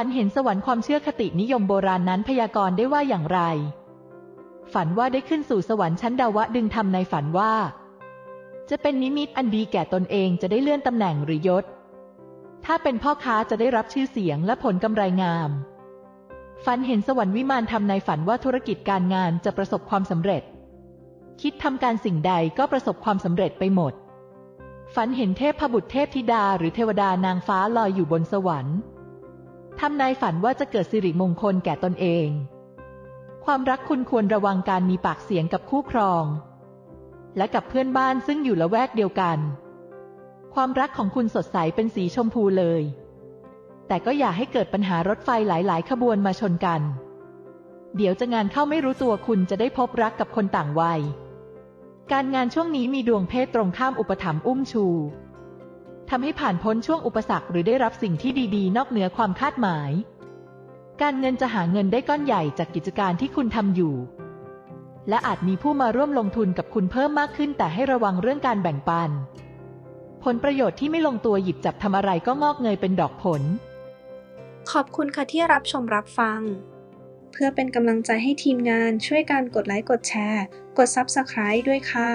ฝันเห็นสวรรค์ความเชื่อคตินิยมโบราณนั้นพยากรณ์ได้ว่าอย่างไร ฝันว่าได้ขึ้นสู่สวรรค์ชั้นดาวดึงทำในฝันว่า จะเป็นนิมิตอันดีแก่ตนเองจะได้เลื่อนตำแหน่งหรือยศ ถ้าเป็นพ่อค้าจะได้รับชื่อเสียงและผลกำไรงาม ฝันเห็นสวรรค์วิมานทำในฝันว่าธุรกิจการงานจะประสบความสำเร็จ คิดทำการสิ่งใดก็ประสบความสำเร็จไปหมด ฝันเห็นเทพบุตรเทพธิดาหรือเทวดานางฟ้าลอยอยู่บนสวรรค์ ทำนายฝันว่าจะเกิดสิริมงคลแก่ตนเอง ความรักคุณควรระวังการมีปากเสียงกับคู่ครอง และกับเพื่อนบ้านซึ่งอยู่ละแวกเดียวกัน ความรักของคุณสดใสเป็นสีชมพูเลย แต่ก็อย่าให้เกิดปัญหารถไฟหลาย ๆ ขบวนมาชนกัน เดี๋ยวจะงานเข้าไม่รู้ตัวคุณจะได้พบรักกับคนต่างวัย การงานช่วงนี้มีดวงเพศตรงข้ามอุปถัมภ์อุ้มชู ทำให้ผ่านพ้นช่วงอุปสรรคหรือได้รับสิ่งที่ดีๆ นอกเหนือความคาดหมาย การเงินจะหาเงินได้ก้อนใหญ่จากกิจการที่คุณทำอยู่ และอาจมีผู้มาร่วมลงทุนกับคุณเพิ่มมากขึ้น แต่ให้ระวังเรื่องการแบ่งปัน ผลประโยชน์ที่ไม่ลงตัวหยิบจับทำอะไรก็งอกเงยเป็นดอกผล ขอบคุณค่ะที่รับชมรับฟัง เพื่อเป็นกำลังใจให้ทีมงานช่วยการกดไลค์กดแชร์ กด Subscribe ด้วยค่ะ